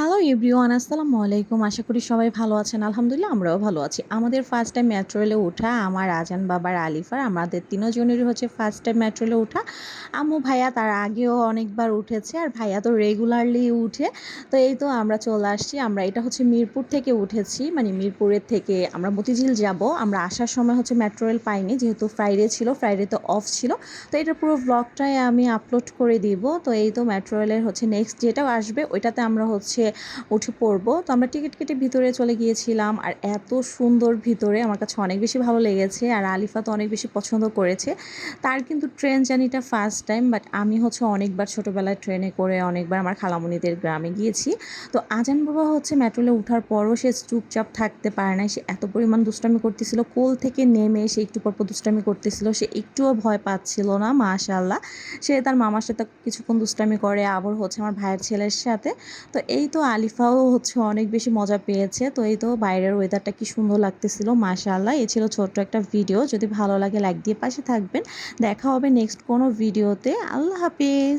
Hello everyone আসসালামু আলাইকুম আশা করি সবাই ভালো আছেন। আলহামদুলিল্লাহ, আমরাও ভালো আছি। আমাদের ফার্স্ট টাইম মেট্রো ওঠা আমার আজান বাবার আলিফার আমাদের তিনজনেরই হচ্ছে ফার্স্ট টাইম মেট্রো রেলে ওঠা আম্মু ভাইয়া তার আগেও অনেকবার উঠেছে আর ভাইয়া তো রেগুলারলি উঠে। তো এই তো আমরা চলে আসছি। আমরা এটা হচ্ছে মিরপুর থেকে উঠেছি। মানে মিরপুরের থেকে আমরা মতিঝিল যাব। আমরা আসার সময় হচ্ছে মেট্রো রেল পাইনি। যেহেতু ফ্রাইডে ছিল ফ্রাইডে তো অফ ছিল। তো এটা পুরো ব্লগটাই আমি আপলোড করে দিব। তো এই তো মেট্রো রেলের হচ্ছে নেক্সট যেটাও আসবে, ওইটাতে আমরা হচ্ছে উঠে পড়ব। তো আমরা টিকিট কেটে ভিতরে চলে গিয়েছিলাম আর এত সুন্দর ভিতরে আমার কাছে অনেক বেশি ভালো লেগেছে আর আলিফা তো অনেক বেশি পছন্দ করেছে। তার কিন্তু ট্রেন জার্নিটা ফার্স্ট টাইম বাট আমি হচ্ছে অনেকবার ছোটোবেলায় ট্রেনে করে অনেকবার আমার খালামণিদের গ্রামে গিয়েছি। তো আজান বাবা হচ্ছে মেট্রোলে ওঠার পরও সে চুপচাপ থাকতে পারে না সে এত পরিমাণ দুষ্টামি করতেছিল, কোল থেকে নেমে সে একটু পর পর দুষ্টামি করতেছিল, সে একটুও ভয় পাচ্ছিল না মাশাল্লাহ সে তার মামার সাথে কিছুক্ষণ দুষ্টামি করে, আবার হচ্ছে আমার ভাইয়ের ছেলের সাথে। তো এই তো আলিফাও হচ্ছে অনেক বেশি মজা পেয়েছে। তো এই তো বাইরের ওয়েদারটা কি সুন্দর লাগতেছিল, মাশাআল্লাহ। এ ছিল ছোট্ট একটা ভিডিও যদি ভালো লাগে লাইক দিয়ে পাশে থাকবেন। দেখা হবে নেক্সট কোনো ভিডিওতে আল্লাহ হাফিজ।